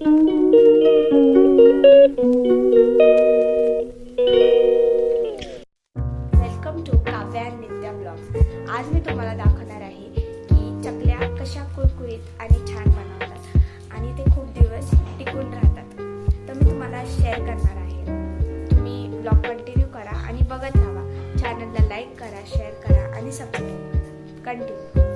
Welcome to Kavya Nitya blogs आज मी तुम्हाला दाखवणार आहे की चकल्या कशा कुरकुरीत आणि छान बनवतात आणि ते खूप दिवस टिकून राहतात. तर मी तुम्हाला शेअर करणार आहे. तुम्ही ब्लॉग कंटिन्यू करा आणि बघत राहा. चॅनलला लाईक करा शेअर करा आणि सबस्क्राईब करा. कंटिन्यू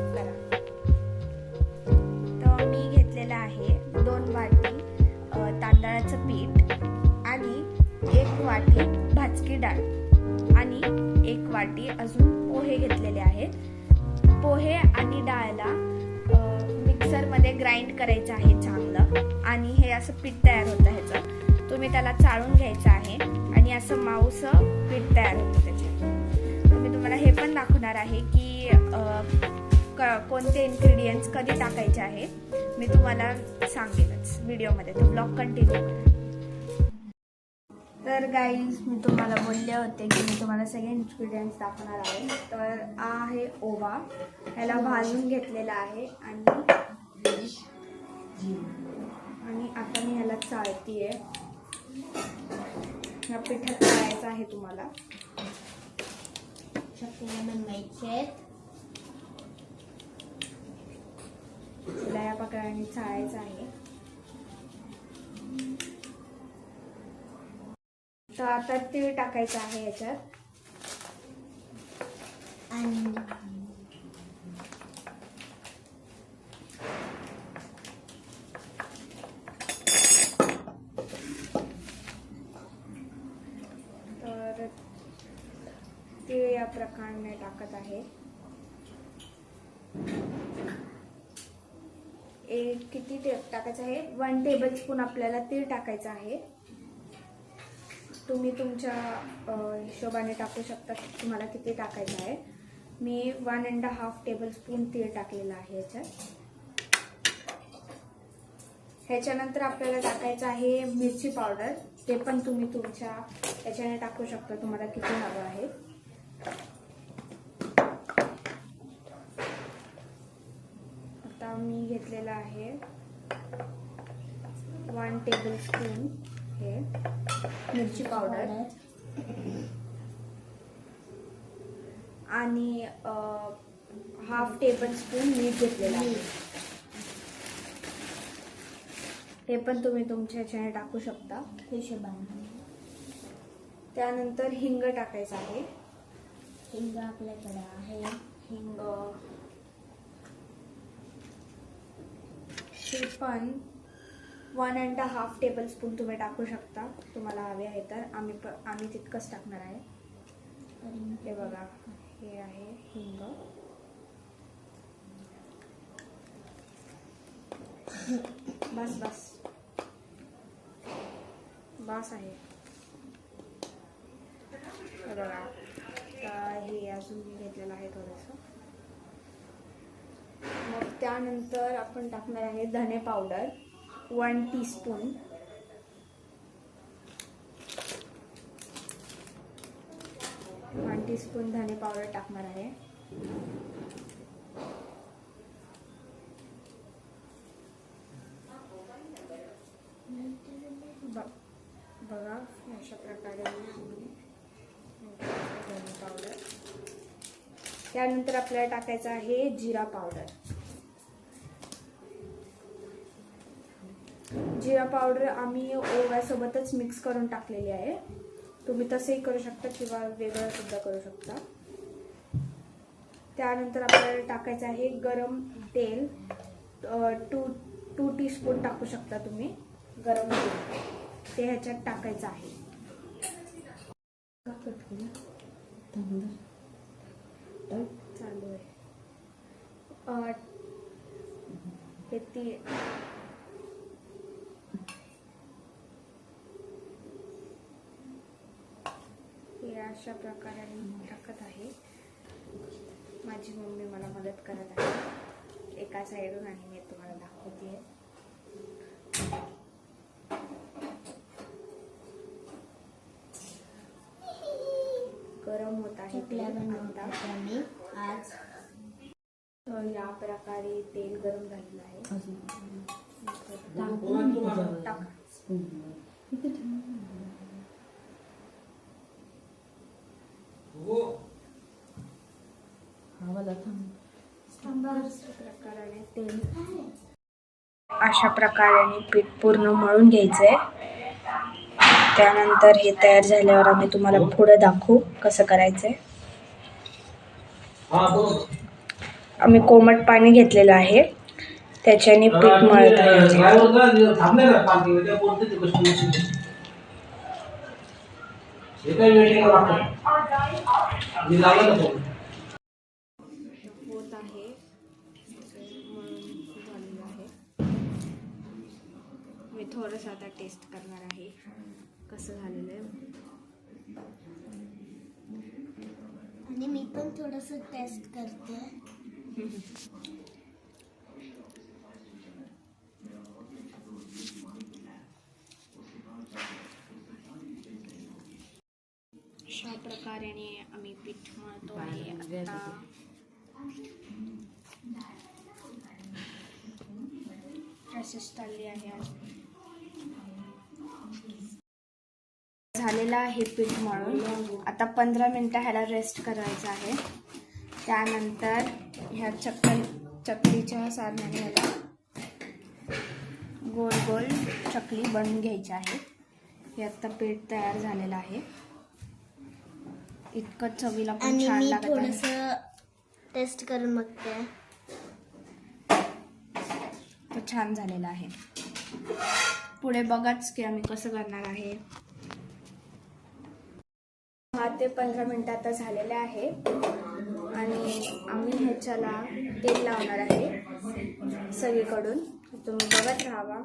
वाटी भाजकी डाळ आणि एक वाटी अजून पोहे घेतलेले आहेत. पोहे आणि डाळला मिक्सरमध्ये ग्राइंड करायचं आहे चांगलं आणि हे असं पीठ तयार होतं ह्याचं. तुम्ही त्याला चाळून घ्यायचं आहे आणि असं माऊस पीठ तयार होतं त्याचे. तर मी तुम्हाला हे पण दाखवणार आहे की क- कोणते इन्ग्रेडियंट्स कधी टाकायचे आहे. मी तुम्हाला सांगेनच. व्हिडिओमध्ये तो ब्लॉग कंटिन्यू तर गाईज मी तुम्हाला बोलले होते की मी तुम्हाला सगळे इन्ग्रिडियंट्स दाखवणार आहे. तर हा आहे ओवा. ह्याला भाजून घेतलेला आहे आणि आणि आता मी ह्याला चाळतीये. ह्या पिठात चाळायचं आहे तुम्हाला. तिला या प्रकाराने चाळायचं आहे. तर आता तीळ टाकायचं आहे याच्यात. आणि तर तीळ या प्रकारे टाकत आहे. एक किती ते टाकायचं आहे? वन टेबल स्पून आपल्याला तीळ टाकायचं आहे. तुम्ही तुमच्या हिशोबाने टाकू शकता तुम्हाला किती टाकायचं आहे. मी one and half tablespoon तीळ टाकलेलं आहे याच्यात. ह्याच्यानंतर आपल्याला टाकायचं आहे मिरची पावडर. ते पण तुम्ही तुमच्या याच्याने टाकू शकता. तुम्हाला किती हवं आहे. आता मी घेतलेलं आहे वन टेबल स्पून हे. मिरची पावडर. आणि हाफ टेबल स्पून मीठ घेतलेलं आहे. हे पण तुम्ही तुमच्या ह्याच्याने टाकू शकता. हिशोबाने त्यानंतर हिंग टाकायचं आहे. हिंग आपल्याकडे आहे. हिंग. हे पण वन अँड हाफ टेबलस्पून तुम्ही टाकू शकता. तुम्हाला हवे आहे तर. आम्ही प आम्ही तितकंच टाकणार आहे. हे बघा. हे आहे हिंग. बस बस. बस आहे. बघा. हे अजून मी घेतलेलं आहे थोडंसं. मग त्यानंतर आपण टाकणार आहे धने powder. One teaspoon one teaspoon धने पावडर टाकणार आहे ब- बघा अशा प्रकारे धने पावडर त्यानंतर आपल्याला टाकायचं आहे जिरा पावडर जिरा पावडर आम्ही ओव्यासोबतच मिक्स करून टाकलेली आहे. तुम्ही तसंही करू शकता किंवा वेगळं सुद्धा करू शकता. त्यानंतर आपल्याला टाकायचं आहे गरम तेल. टू टू टीस्पून टाकू शकता तुम्ही. गरम तेल. ते ह्याच्यात टाकायचं आहे. चालू आहे. हे ती हे अशा प्रकारे मी टाकत आहे. माझी मम्मी मला मदत करत आहे. एका साईडून आणि मी तुम्हाला दाखवते. गरम होत आहे तेल आज. तर या प्रकारे तेल गरम झालेलं आहे. टाका प्रकाराने तेल अशा प्रकारे पीठ पूर्ण मळून घ्यायचंय. त्यानंतर हे तयार झाल्यावर आम्ही तुम्हाला पुढे दाखवू कसं करायचंय. आम्ही कोमट पाणी घेतलेलं आहे. त्याच्याने पीठ मळत राहायचे थोडंसं आता टेस्ट करणार आहे. कसं झालेलं आहे. आणि मी पण थोडस टेस्ट करते. अशा प्रकारेने आम्ही पीठ मळतो आहे. आता प्रोसेस चालली आहे. झालेलं आहे पीठ मळून. आता पंधरा मिनटं ह्याला रेस्ट करायचं आहे. त्यानंतर ह्या चक्कल चकलीच्या साधनाने ह्याला गोल गोल चकली बनवून घ्यायची आहे. हे आता पीठ तयार झालेलं आहे. इतकं चवीला पण छान लागत टेस्ट करून बघते. तो छान झालेला आहे. पुढे बघाच की आम्ही कसं करणार आहे. ते पंधरा मिनिटं आता झालेले आहे. आणि आम्ही ह्याच्याला तेल लावणार आहे सगळीकडून. तुम्ही बघत राहावा.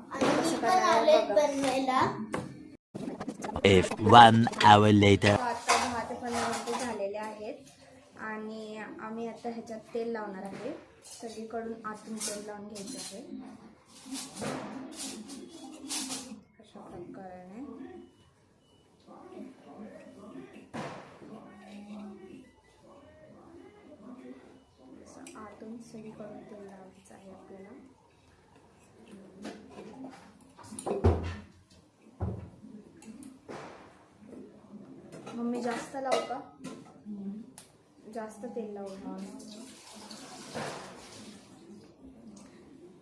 आता दहा ते पंधरा मिनिटे झालेले आहेत. आणि आम्ही आता ह्याच्यात तेल लावणार आहे. सगळीकडून आतून तेल लावून घ्यायचं आहे. अशा प्रकाराने आतून सगळीकडून तेल लावायचं आहे आपल्याला मम्मी जास्त लावू का जास्त तेल लावू का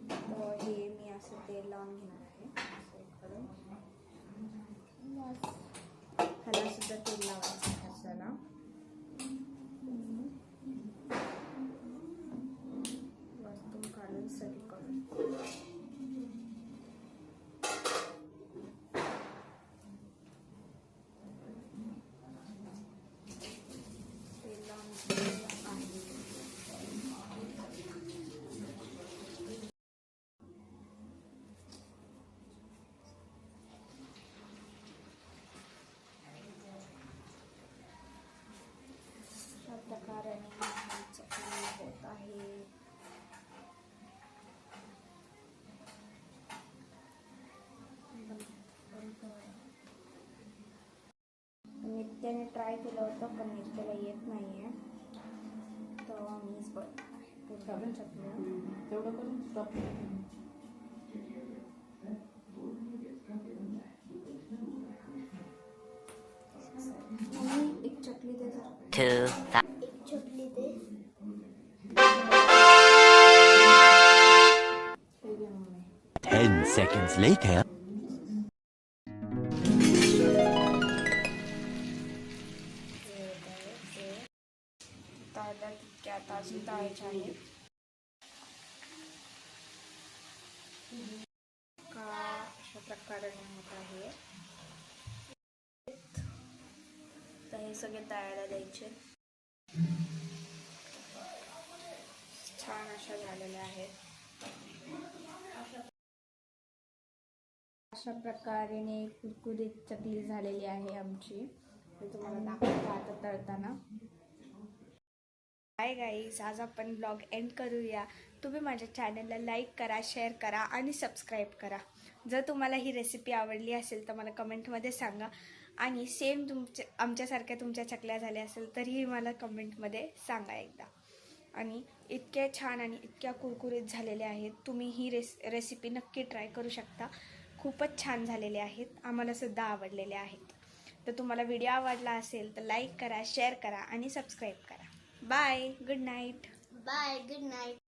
तर हे मी असं तेल लावून घेणार आहे करून ह्याला सुद्धा तेल लावायचं आहे आपल्याला काढून सगळीकडून नित्याने ट्राय केलं होतं पण नित्याला येत नाही आहे तर मीच बनवून चकली तेवढं करून स्टॉप एक चकली एक दे. हे ten seconds later. अशा होत आहे. तर हे सगळे तळायला द्यायचे. छान अशा झालेल्या आहेत. अशा प्रकारेने कुरकुरीत चकली झालेली आहे आमची. मी तुम्हाला दाखवतो आता तळताना. हाय गाईज आज आपण ब्लॉग एंड करूया. तुम्ही माझ्या चॅनलला लाईक करा शेअर करा आणि सबस्क्राईब करा. जर तुम्हाला ही रेसिपी आवडली असेल तर मला कमेंटमध्ये सांगा. आणि सेम तुमच्या आमच्यासारख्या तुमच्या चकल्या झाल्या असेल तरीही मला कमेंटमध्ये सांगा एकदा. आणि इतक्या छान आणि इतक्या कुरकुरीत झालेल्या आहेत. तुम्ही ही रेस रेसिपी नक्की ट्राय करू शकता. खूपच छान झालेले आहेत. आम्हालासुद्धा आवडलेले आहेत. तर तुम्हाला व्हिडिओ आवडला असेल तर लाईक करा शेअर करा आणि सबस्क्राईब करा. Bye good night bye good night